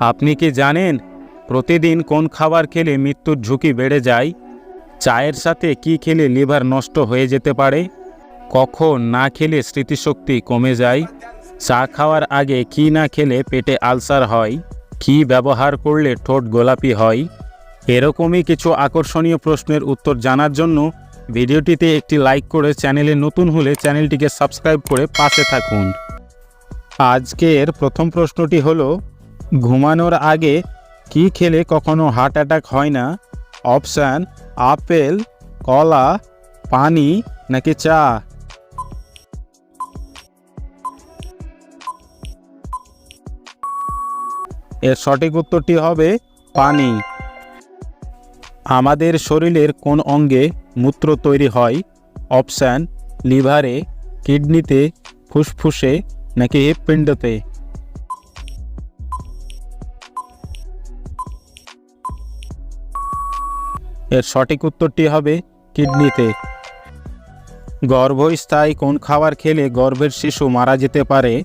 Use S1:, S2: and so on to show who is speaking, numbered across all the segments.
S1: আপনি কি জানেন প্রতিদিন কোন খাবার খেলে মৃত্যুর ঝুঁকি বেড়ে যায়? চায়ের সাথে কি খেলে লিভার নষ্ট হয়ে যেতে পারে? কখন না খেলে স্মৃতিশক্তি কমে যায়? চা খাওয়ার আগে কি না খেলে পেটে আলসার হয়? কি ব্যবহার করলে ঠোঁট গোলাপি হয়? এরকমই কিছু আকর্ষণীয় প্রশ্নের উত্তর জানার জন্য ভিডিওটিতে একটি লাইক করে চ্যানেলে নতুন হলে চ্যানেলটিকে সাবস্ক্রাইব করে পাশে থাকুন। আজকের প্রথম প্রশ্নটি হলো ঘুমানোর আগে কি খেলে কখনো হার্ট অ্যাটাক হয় না? অপশান আপেল কলা, পানি, নাকি চা? এর সঠিক উত্তরটি হবে পানি। আমাদের শরীরের কোন অঙ্গে মূত্র তৈরি হয়? অপশান লিভারে কিডনিতে ফুসফুসে, নাকি হৃৎপিণ্ডতে? এর সঠিক উত্তরটি হবে কিডনিতে। গর্ভস্থায়ী কোন খাবার খেলে গর্ভের শিশু মারা যেতে পারে?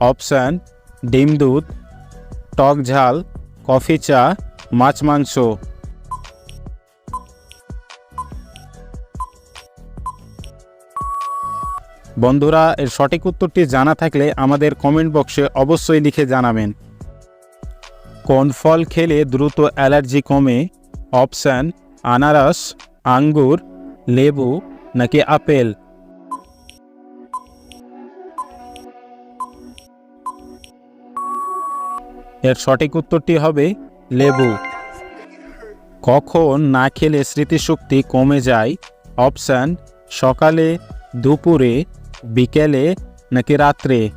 S1: অপশান, ডিম দুধ, টক ঝাল, কফি চা, মাছ মাংস। বন্ধুরা, এর সঠিক উত্তরটি জানা থাকলে আমাদের কমেন্ট বক্সে অবশ্যই লিখে জানাবেন। কোন ফল খেলে দ্রুত অ্যালার্জি কমে? অপশান আনারস, আঙ্গুর, লেবু নাকি আপেল? এর সঠিক উত্তরটি হবে লেবু। কখন না খেলে স্মৃতিশক্তি কমে যায়? অপশান, সকালে, দুপুরে, বিকেলে নাকি রাত্রে?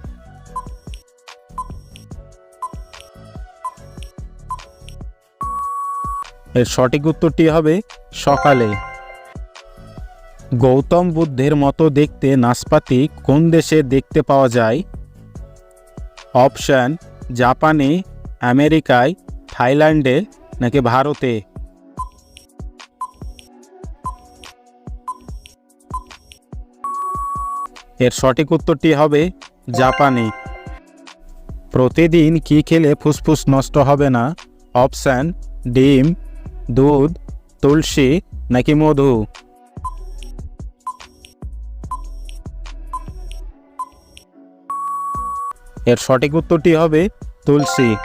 S1: এর সঠিক উত্তরটি হবে সকালে। গৌতম বুদ্ধের মতো দেখতে নাশপাতি কোন দেশে দেখতে পাওয়া যায়? অপশান, জাপানে, আমেরিকায়, থাইল্যান্ডে নাকি ভারতে? এর সঠিক উত্তরটি হবে জাপানে। প্রতিদিন কি খেলে ফুসফুস নষ্ট হবে না? অপশান, ডিম দুধ, তুলসী নাকি মধু? এর সঠিক উত্তরটি হবে তুলসী।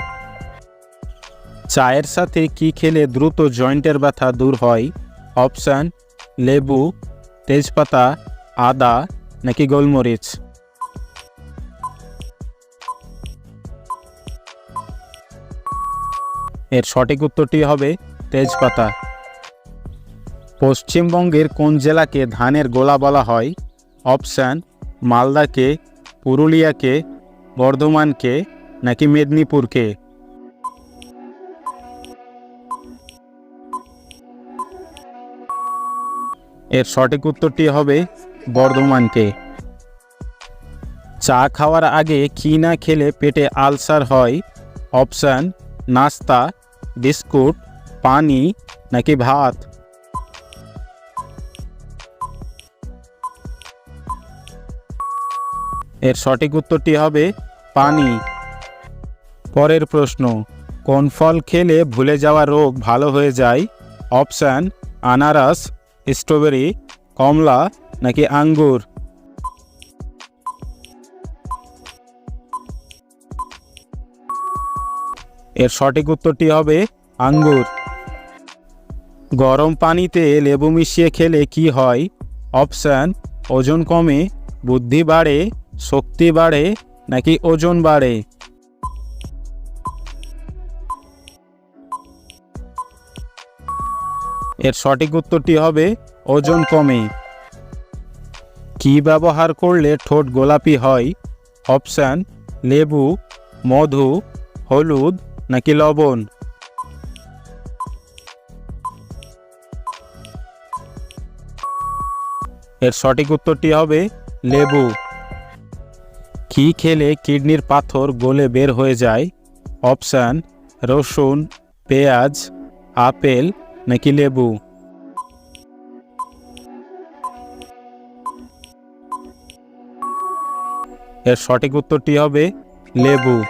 S1: চায়ের সাথে কি খেলে দ্রুত জয়েন্টের ব্যথা দূর হয়? অপশান, লেবু, তেজপাতা, আদা নাকি গোলমরিচ? এর সঠিক উত্তরটি হবে তেজপাতা। পশ্চিমবঙ্গের কোন জেলাকে ধানের গোলা বলা হয়? অপশান, মালদাকে, পুরুলিয়াকে, বর্ধমানকে নাকি মেদিনীপুরকে? এর সঠিক উত্তরটি হবে বর্ধমানকে। চা খাওয়ার আগে কি না খেলে পেটে আলসার হয়? অপশান, নাস্তা, বিস্কুট পানি নাকি ভাত? এর সঠিক উত্তরটি হবে পানি। পরের প্রশ্ন, কোন ফল খেলে ভুলে যাওয়া রোগ ভালো হয়ে যায়? অপশান, আনারস, স্ট্রবেরি, কমলা নাকি আঙ্গুর? এর সঠিক উত্তরটি হবে আঙ্গুর। গরম পানিতে লেবু মিশিয়ে খেলে কি হয়? অপশান, ওজন কমে, বুদ্ধি বাড়ে, শক্তি বাড়ে, নাকি ওজন বাড়ে? এর সঠিক উত্তরটি হবে, ওজন কমে। কি ব্যবহার করলে ঠোঁট গোলাপি হয়? অপশান, লেবু, মধু, হলুদ, নাকি লবণ? এর সঠিক উত্তরটি হবে লেবু। কি খেলে কিডনির পাথর গলে বের হয়ে যায়। অপশান, রসুন, পেঁয়াজ, আপেল নাকি লেবু। এর সঠিক উত্তরটি হবে লেবু।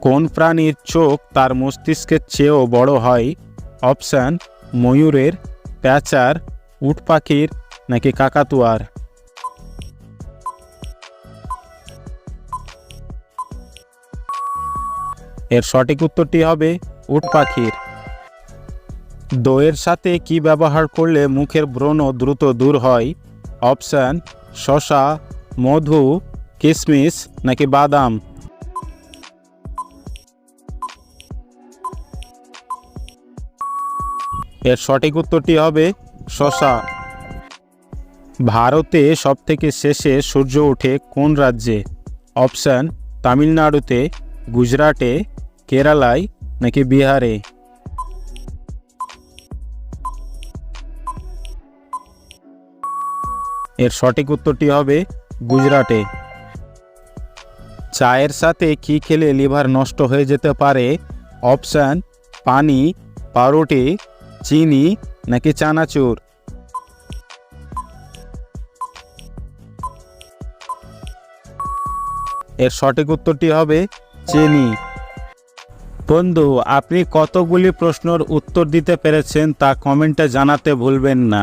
S1: কোন প্রাণীর চোখ তার মস্তিষ্কের চেয়েও বড় হয়? অপশান, ময়ূরের, প্যাঁচার, উট পাখির নাকি কাকাতুয়ার এর সঠিক উত্তরটি হবে উট পাখির। দইয়ের সাথে কি ব্যবহার করলে মুখের ব্রণ দ্রুত দূর হয়? অপশান শশা মধু কিশমিশ নাকি বাদাম? এর সঠিক উত্তরটি হবে শশা ভারতে সবথেকে শেষে সূর্য ওঠে কোন রাজ্যে? অপশান, তামিলনাড়ুতে, গুজরাটে, কেরালায় নাকি বিহারে? এর সঠিক উত্তরটি হবে গুজরাটে। চায়ের সাথে কি খেলে লিভার নষ্ট হয়ে যেতে পারে? অপশান, পানি, পাউরুটি, চিনি নাকি চানাচুর? এর সঠিক উত্তরটি হবে চেনি। বন্ধু, আপনি কতগুলি প্রশ্নের উত্তর দিতে পেরেছেন তা কমেন্টে জানাতে ভুলবেন না।